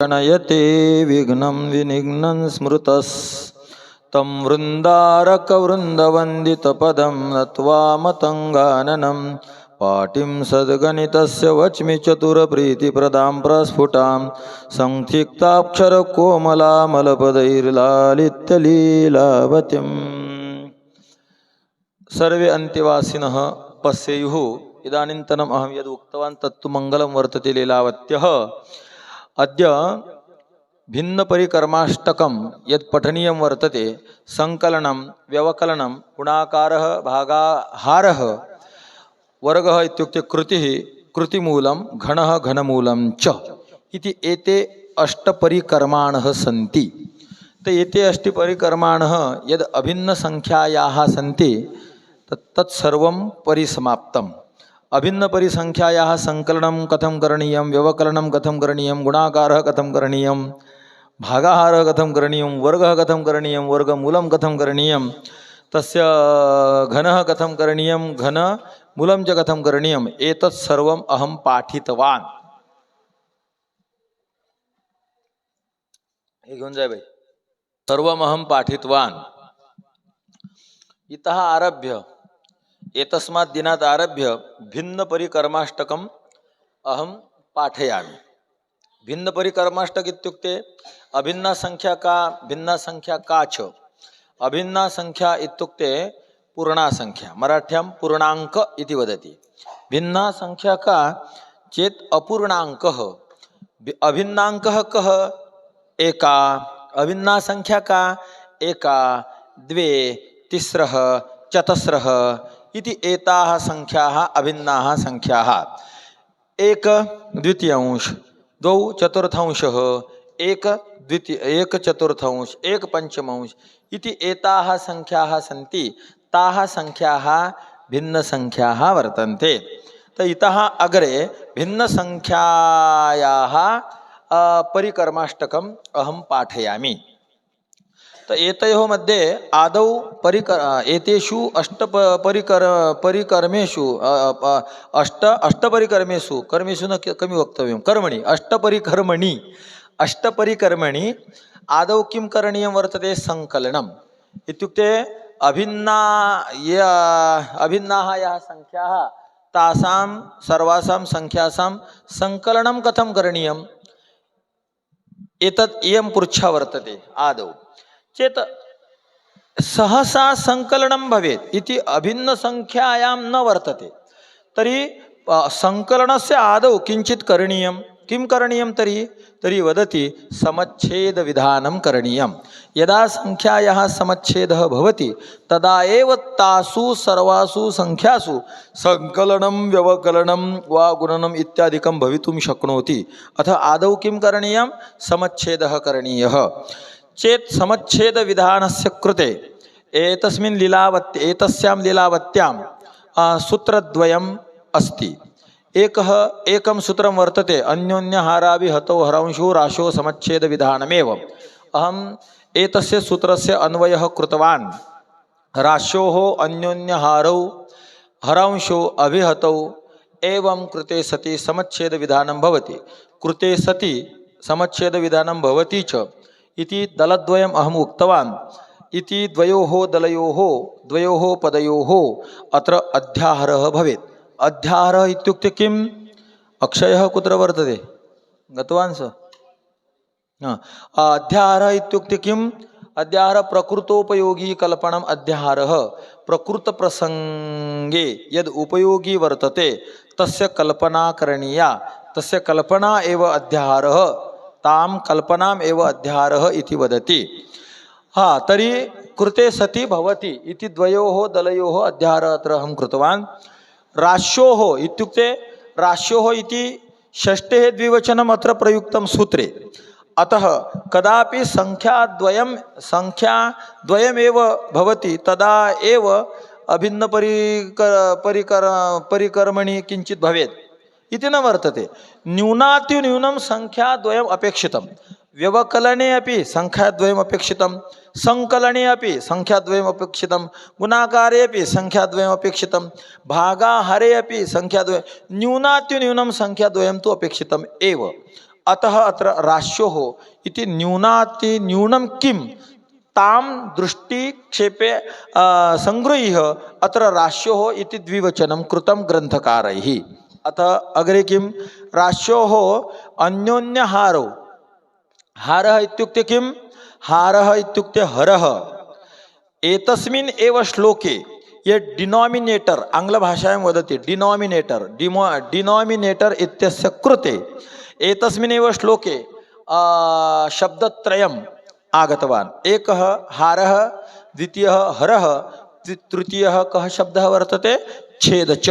प्रणयते विघ्नं विनिघ्नं स्मृतस्। तं वृन्दारकवृन्दवन्दितपदं नत्वा मतङ्गाननं पाटिं सद्गणितस्य वच्मि चतुरप्रीतिप्रदां प्रस्फुटां। संक्षिप्ताक्षरकोमलामलपदैर्लालित्यलीलावतीम् सर्वे अन्तिवासिनः पश्येयुः इदानीन्तनम् अहं यद् उक्तवान् तत्तु मङ्गलं वर्तते लीलावत्यः। अद्य भिन्नपरिकर्माष्टकं यत् पठनीयं वर्तते सङ्कलनं व्यवकलनं, गुणाकारः, भागाहारः, वर्गः इत्युक्ते कृतिः, कृतिमूलं घणः घनमूलं च इति एते अष्टपरिकर्माणः सन्ति। त एते अष्टपरिकर्माणः यद् अभिन्नसङ्ख्यायाः सन्ति, तत् तत्सर्वं परिसमाप्तम्। अभिन्नपरिसङ्ख्यायाः सङ्कलनं कथं करणीयं व्यवकलनं कथं करणीयं गुणाकारः कथं करणीयं भागाहारः कथं करणीयं वर्गः कथं करणीयं वर्गमूलं कथं करणीयं तस्य घनः कथं करणीयं घनमूलं च कथं करणीयम् एतत् सर्वम् अहं पाठितवान्। हे घेऊन जाय बाई। सर्वमहं पाठितवान्। इतः आरभ्य एतस्मात् दिनात् आरभ्य भिन्नपरिकर्माष्टकम् अहं पाठयामि। भिन्नपरिकर्माष्टक इत्युक्ते अभिन्ना संख्या का, भिन्ना संख्या का च। अभिन्ना संख्या इत्युक्ते पूर्णा संख्या, मराठ्यां पूर्णाङ्क इति वदति। भिन्ना संख्या का चेत् अपूर्णाङ्कः। अभिन्नाङ्कः कः? एका। अभिन्ना संख्या का? एका। द्वे। तिस्रः। चतस्रः। इति एताः संख्याः अभिन्नाः संख्याः। एक द्वितीयांश द्वौ चतुर्थांशः एक द्वितीय एक चतुर्थांश एक पंचमांश इति एताः संख्याः सन्ति ताः संख्याः भिन्नसङ्ख्याः वर्तन्ते। त इतः अग्रे भिन्नसङ्ख्यायाः अ, परिकर्माष्टकम् अहं पाठयामि। तर एतयोः मध्ये आदौ परिकर एतेषु अष्ट परिकर परिकर्मेषु अष्ट अष्टपरिकर्मेषु कर्मेषु न कमी वक्तव्यं। कर्मणि अष्टपरिकर्मणि अष्टपरिकर्मणि आदौ किं करणीयं वर्तते? सङ्कलनम् इत्युक्ते अभिन्ना ये अभिन्नाः याः सङ्ख्याः तासां सर्वासां सङ्ख्यासां सङ्कलनं कथं करणीयम्? एतत् इयं पृच्छा वर्तते आदौ। चेत् सहसा सङ्कलनं भवेत् इति अभिन्नसङ्ख्यायां न वर्तते। तर्हि संकलनस्य सङ्कलनस्य आदौ किञ्चित् करणीयं। किं करणीयं तर्हि? तर्हि वदति समच्छेदविधानं करणीयं। यदा सङ्ख्यायाः समच्छेदः भवति तदा एव तासु सर्वासु सङ्ख्यासु सङ्कलनं व्यवकलनं वा गुणनम् इत्यादिकं भवितुं शक्नोति। अथ आदौ किं करणीयं? समच्छेदः करणीयः। चेत् समच्छेदविधानस्य कृते। एतस्मिन् लीलावत्, एतस्यां लीलावत्यां सूत्रद्वयम् अस्ति। एकः, एकं सूत्रं वर्तते अन्योन्यहाराभिहतौ हरांशो राशो समच्छेदविधानमेव अहम् एतस्य सूत्रस्य अन्वयः कृतवान्। राश्योः अन्योन्यहारौ हरांशो अभिहतौ, एवं कृते सति समच्छेदविधानं भवति। कृते सति समच्छेदविधानं भवति च। इति दलद्वयम् अहम् उक्तवान्। इति द्वयोः दलयोः द्वयोः पदयोः अत्र अध्याहारः भवेत्। अध्याहारः इत्युक्ते किम्? अक्षयः कुत्र वर्तते? गतवान् सः। अध्याहारः इत्युक्ते किम्? अध्याहारः प्रकृतोपयोगी कल्पनम् अध्याहारः। प्रकृतप्रसङ्गे यद् उपयोगी वर्तते तस्य कल्पना करणीया। तस्य कल्पना एव अध्याहारः। तां कल्पनाम् एव अध्यारः इति वदति। हा तर्हि कृते सति भवति इति द्वयोः दलयोः अध्यारः अत्र अहं कृतवान्। राश्योः इत्युक्ते राश्योः इति षष्ठेः द्विवचनम् अत्र प्रयुक्तं सूत्रे। अतः कदापि सङ्ख्याद्वयं सङ्ख्याद्वयमेव भवति तदा एव अभिन्नपरिक परिकर परिकर्मणि किञ्चित् भवेत्। इति न वर्तते। न्यूनातिन्यूनं सङ्ख्याद्वयम् अपेक्षितं व्यवकलने अपि सङ्ख्याद्वयम् अपेक्षितं सङ्कलने अपि सङ्ख्याद्वयम् अपेक्षितं गुणाकारे अपि सङ्ख्याद्वयम् अपेक्षितं भागाहारे अपि सङ्ख्याद्वयं न्यूनातिन्यूनं सङ्ख्याद्वयं तु अपेक्षितम् एव। अतः अत्र राश्योः इति न्यूनाति न्यूनं किं? तां दृष्टिक्षेपे सङ्गृह्य अत्र राश्योः इति द्विवचनं कृतं ग्रन्थकारैः। अतः अग्रे किं? राश्योः अन्योन्यहारौ। हारः इत्युक्ते किं? हारः इत्युक्ते हरः। एतस्मिन् एव श्लोके ये डिनोमिनेटर् आङ्ग्लभाषायां वदति डिनोमिनेटर् डिमो डिनोमिनेटर् इत्यस्य कृते एतस्मिन्नेव श्लोके शब्दत्रयम् आगतवान्। एकः हारः द्वितीयः हरः तृतीयः कः शब्दः वर्तते? छेद च.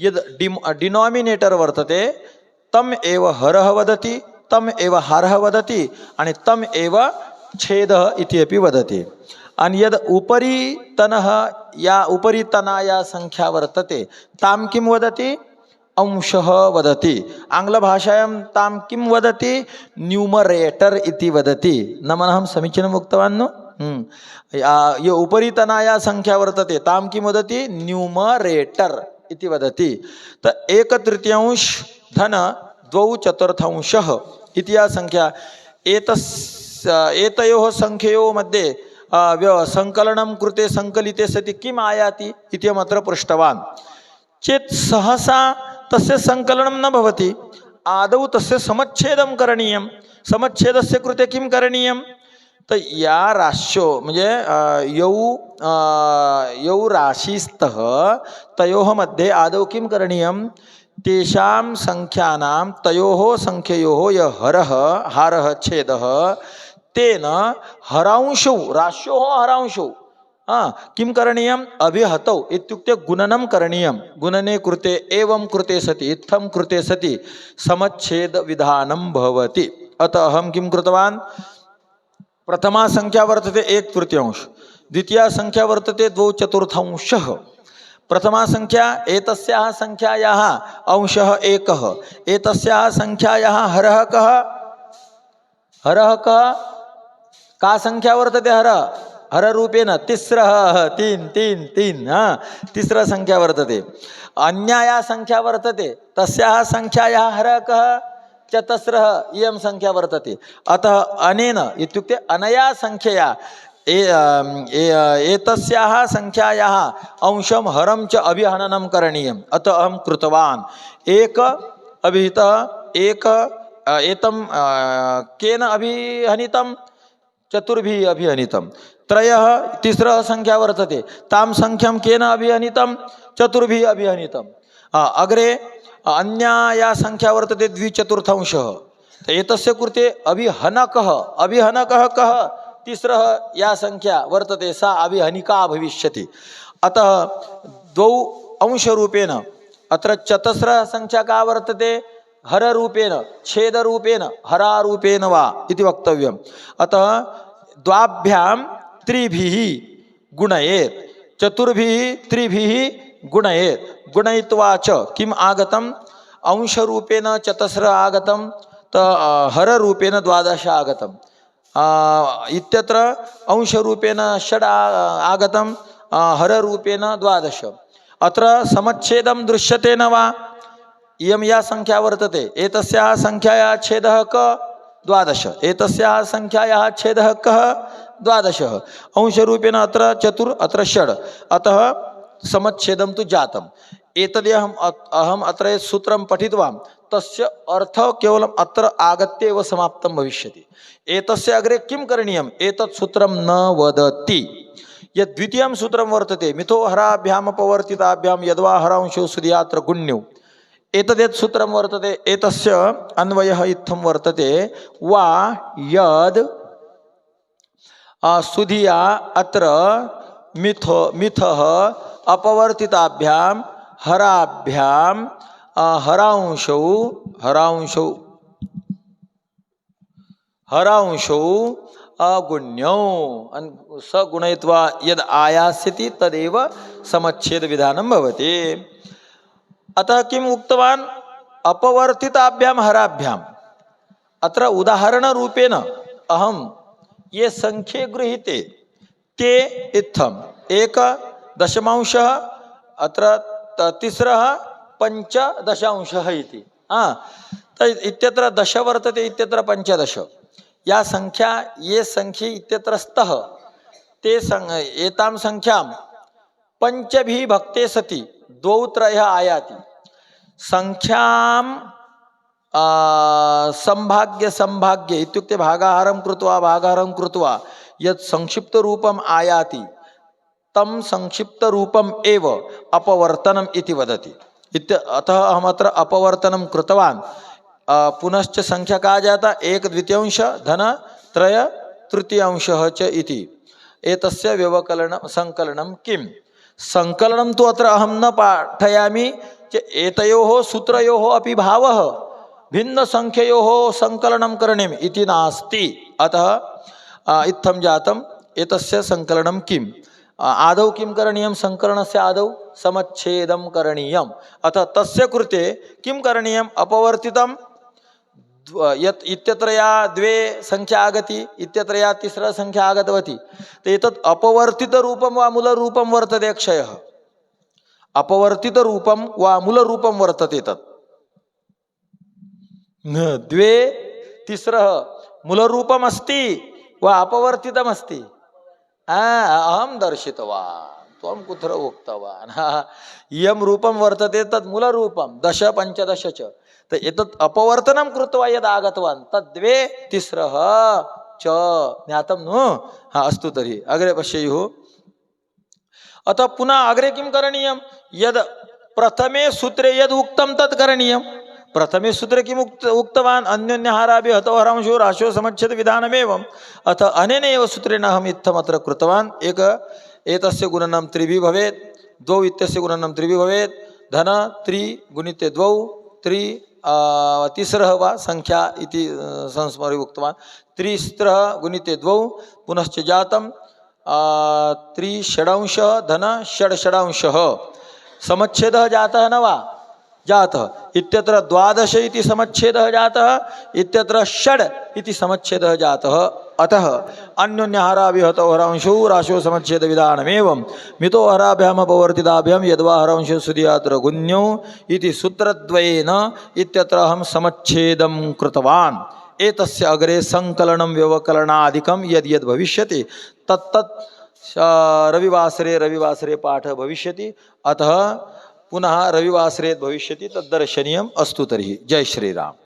यद् डिम् डिनोमिनेटर् वर्तते तम् एव हरः वदति तम् एव हारः वदति आणि तम् एव छेदः इति अपि वदति. आणि यद् उपरितनः या उपरितनाया सङ्ख्या वर्तते तां किं वदति? अंशः वदति. आङ्ग्लभाषायां तां किं वदति? न्यूमरेटर् इति वदति. न मनः समीचीनम् उक्तवान् नु? या- यो उपरितना या सङ्ख्या वर्तते. तां किं वदति न्यूमरेटर् इति वदति. त एकतृतीयांश धन द्वौ चतुर्थांशः इति या सङ्ख्या एतस्, एतयोः सङ्ख्ययोः मध्ये सङ्कलनं कृते संकलिते सति किम् आयाति इति अहमत्र पृष्टवान्. चेत् सहसा तस्य सङ्कलनं न भवति. आदौ तस्य समच्छेदं करणीयं. समच्छेदस्य कृते किं करणीयं तर या राश्यो म्हणजे यौ यौ राशीस्तः तयोः मध्ये आदौ किं करणीयं? तेषां सङ्ख्यानां तयोः सङ्ख्ययोः यः हरः, हारः छेदः, तेन हरांशौ राश्योः हरांशौ, हा, किं करणीयम् अभिहतौ, इत्युक्ते गुणनं करणीयं। गुणने कृते, एवं कृते सति, इत्थं कृते सति, समच्छेदविधानं भवति। अतः अहं किं कृतवान्? प्रथमा सङ्ख्या वर्तते एक तृतीयांश, द्वितीया सङ्ख्या वर्तते द्वौ चतुर्थांशः। प्रथमा संख्या एतस्याः सङ्ख्यायाः अंशः एकः सङ्ख्यायाः हरः कः? हरः कः? का सङ्ख्या वर्तते हर? हररूपेण तिस्रः, तीन् तीन् तीन्, हा? तिस्रः सङ्ख्या वर्तते। अन्या संख्या वर्तते, तस्याः सङ्ख्यायाः हरः कः? चतस्रः इयं सङ्ख्या वर्तते। अतः अनेन इत्युक्ते अनया सङ्ख्यया ए ए- एतस्याः सङ्ख्यायाः अंशं हरं च अभिहननं करणीयम्। अतः अहं कृतवान्। एक अभिहितः एक अ, एतं अ, केन अभिहनितं? चतुर्भिः अभिहनितं। त्रयः तिस्रः सङ्ख्या वर्तते। तां सङ्ख्यां केन अभिहनितं? चतुर्भिः अभिहनितं। अग्रे अन्या या सङ्ख्या वर्तते द्विचतुर्थांशः. एतस्य कृते अभिहनकः अभिहनकः कः तिस्रः या सङ्ख्या वर्तते सा अभिहनिका भविष्यति. अतः द्वौ अंशरूपेण अत्र चतस्रः सङ्ख्या का वर्तते? हररूपेण छेदरूपेण हरारूपेण वा इति वक्तव्यम्. अतः द्वाभ्यां त्रिभिः गुणयेत्. चतुर्भिः त्रिभिः गुणयेत्. गुणयित्वा च किम् आगतम्? अंशरूपेण चतस्रः आगतं त अ, हररूपेण द्वादश आगतम्। आ, इत्यत्र अंशरूपेण षड् आ- आगतं आ, हररूपेण द्वादश। अत्र समच्छेदं दृश्यते न वा? या सङ्ख्या वर्तते। एतस्याः सङ्ख्यायाः छेदः क द्वादश। एतस्याः सङ्ख्यायाः छेदः कः द्वादशः। अंशरूपेण अत्र चतुर् अत्र षड्। अतः समच्छेदं तु जातम्। एतद् अहम् अहम् अत्र सूत्रं पठितवान्, तस्य अर्थः केवलम् अत्र आगत्य एव समाप्तं भविष्यति। एतस्य अग्रे किं करणीयम्? एतत् सूत्रं न वदति। यद् द्वितीयं सूत्रं वर्तते, मिथो हराभ्यामपवर्तिताभ्यां यद्वा हरांशो सुधियात्र गुण्यौ। एतद्यत् सूत्रं वर्तते, एतस्य अन्वयः इत्थं वर्तते, वा यद् सुधिया अत्र मिथो, मिथः अपवर्तिताभ्यां हराभ्यां आ, हरांशौ हरांशौ हरांशौ अगुण्यौ। अन् स गुणयित्वा यद् आयास्यति तदेव समच्छेदविधानं भवति। अतः किम् उक्तवान्? अपवर्तिताभ्यां हराभ्याम्। अत्र उदाहरणरूपेण अहं ये सङ्ख्ये गृहीते ते इत्थम्। एक दशमांशः अत्र तिस्रः पञ्चदशांशः इति. हा. तर इत्यत्र दश वर्तते इत्यत्र पञ्चदश या संख्या ये संख्ये इत्यत्र स्तः ते सं एतां संख्यां पञ्चभिः भक्ते सति द्वौ त्रयः आयाति. संख्यां संभाग्य संभाग्य इत्युक्ते भागाहारं कृत्वा भागाहारं कृत्वा यत् संक्षिप्तरूपम् आयाति तं संक्षिप्तरूपम् एव अपवर्तनम् इति वदति। इत्य अतः अहमत्र अपवर्तनं कृतवान्। आ, पुनश्च संख्या का जाता? एक द्वितीयांश धन त्रय तृतीयांशः च इति। एतस्य व्यवकलनं सङ्कलनं किं सङ्कलनं तु अत्र अहं न पाठयामि एतयोः सूत्रयोः अपि भावः। भिन्नसङ्ख्ययोः सङ्कलनं करणीयम् इति नास्ति। अतः इत्थं जातम्। एतस्य सङ्कलनं किम्? आदौ किं करणीयं? सङ्करणस्य आदौ समच्छेदं करणीयम्। अतः तस्य कृते किं करणीयम्? अपवर्तितं यत् इत्यत्र या द्वे संख्या आगति इत्यत्र या तिस्रा संख्या आगतवती। तर एतत् अपवर्तितरूपं वा मूलरूपं वर्तते क्षयः अपवर्तितरूपं वा मूलरूपं वर्तते तत्? न द्वे तिस्रः मूलरूपमस्ति वा अपवर्तितमस्ति? अहम दर्शितवा त्वम कुत्र उक्तवान इयम रूपम वर्तते तत् मूल रूपम दश पंचदश च तर एतत् अपवर्तनम कृत्वा यद आगतवान तद्वे तिसर च ज्ञातम नु हा अस्तु तरी अग्रे पश्ययुः अतः पुन्हा अग्रे किं करणीयं यद प्रथमे सूत्रे यद उक्तम तत् करणीयम प्रथमे सूत्रे किम् उक्त, उक्तवान् अन्योन्यहाराभि हतोहरांशो राशो समच्छेद विधानमेवम्। अथ अनेन सूत्रेण अहम् इत्थमत्र कृतवान्। एक, एतस्य गुणनं त्रिभिः भवेत्, द्वौ इत्यस्य गुणनं त्रिभिः भवेत्, धन, त्रि गुणिते द्वौ, त्रि तिस्रः वा सङ्ख्या इति संस्मरे उक्तवान्। त्रिस्रः गुणिते द्वौ, पुनश्च जातं त्रिषडंशः धन षड् षडंशः समच्छेदः जातः न वा? जातः इत्यत्र द्वादश इति समच्छेदः जातः, इत्यत्र षड् इति समच्छेदः जातः। अतः अन्योन्यहाराभिहतो हरांशौ राशो समच्छेदविधानमेवं मितो हराभ्याम् अपवर्तिताभ्यां यद्वा हरांशो सुधियात्र गुण्यौ इति सूत्रद्वयेन इत्यत्र अहं समच्छेदं कृतवान्। एतस्य अग्रे सङ्कलनं व्यवकलनादिकं यद् भविष्यति, तत्तत् रविवासरे रविवासरे पाठः भविष्यति। अतः पुनः रविवासरे भविष्यति तद्दर्शनीयम् अस्तु तर्हि। जय श्रीराम।